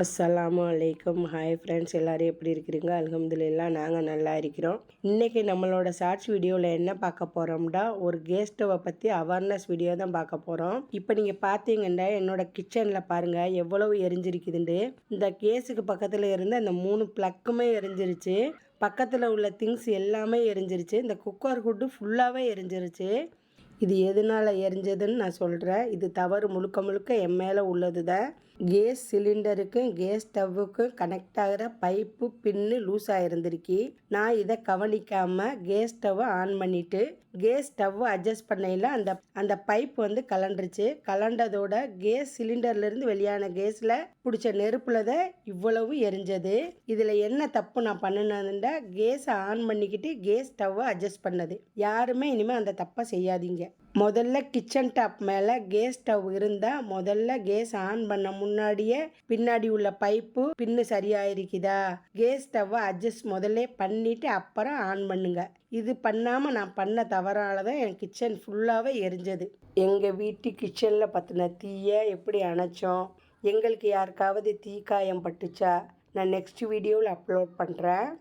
அஸ்ஸலாமு அலைக்கும் hi friends எல்லோரும் எப்படி இருக்கிறீங்க? அல்ஹம்துலில்லா நாங்கள் நல்லா இருக்கிறோம். இன்றைக்கி நம்மளோட ஷார்ட்ஸ் வீடியோவில் என்ன பார்க்க போகிறோம்டா ஒரு கேஸ் ஸ்டவ்வை பற்றி அவேர்னஸ் வீடியோ தான் பார்க்க போகிறோம் இப்போ நீங்கள் பார்த்தீங்கன்னா என்னோட கிச்சனில் பாருங்கள் எவ்வளவு எரிஞ்சிருக்குதுண்டு. இந்த கேஸுக்கு பக்கத்தில் இருந்த அந்த மூணு ப்ளக்குமே எரிஞ்சிருச்சு. பக்கத்தில் உள்ள திங்ஸ் எல்லாமே எரிஞ்சிருச்சு. இந்த குக்கர் ஹுட்டு ஃபுல்லாகவே எரிஞ்சிருச்சு. இது எதனால் எரிஞ்சதுன்னு நான் சொல்கிறேன் இது தவறு முழுக்க முழுக்க என் மேலே உள்ளது தான் கேஸ் சிலிண்டருக்கும் கேஸ் ஸ்டவ்வுக்கும் கனெக்ட் ஆகிற பைப்பு பின்னு லூஸ் ஆகிருந்திருக்கு நான் இதை கவனிக்காமல் கேஸ் ஸ்டவ்வை ஆன் பண்ணிவிட்டு கேஸ் ஸ்டவ்வை அட்ஜஸ்ட் பண்ணையில் அந்த அந்த பைப் வந்து கலண்டுருச்சு. கலண்டதோட கேஸ் சிலிண்டர்லேருந்து வெளியான கேஸில் பிடிச்ச நெருப்பில் தான் இவ்வளவு எரிஞ்சது. இதில் என்ன தப்பு நான் பண்ணினதுண்டா கேஸை ஆன் பண்ணிக்கிட்டு கேஸ் ஸ்டவ்வை அட்ஜஸ்ட் பண்ணது. யாருமே இனிமேல் அந்த தப்பை செய்யாதீங்க. முதல்ல கிச்சன் டாப் மேலே கேஸ் ஸ்டவ் இருந்தால் முதல்ல கேஸ் ஆன் பண்ண முன்னாடியே பின்னாடி உள்ள பைப்பு பின்னு சரியாயிருக்குதா? கேஸ் ஸ்டவ்வை அட்ஜஸ்ட் முதல்ல பண்ணிவிட்டு அப்புறம் ஆன் பண்ணுங்க. இது பண்ணாமல் நான் பண்ண தவறால தான் என் கிச்சன் ஃபுல்லாகவே எரிஞ்சது. எங்கள் வீட்டு கிச்சனில் பற்றின தீயை எப்படி அணைச்சோம்? எங்களுக்கு யாருக்காவது தீக்காயம் பட்டுச்சா? நான் நெக்ஸ்ட் வீடியோவில் அப்லோட் பண்ணுறேன்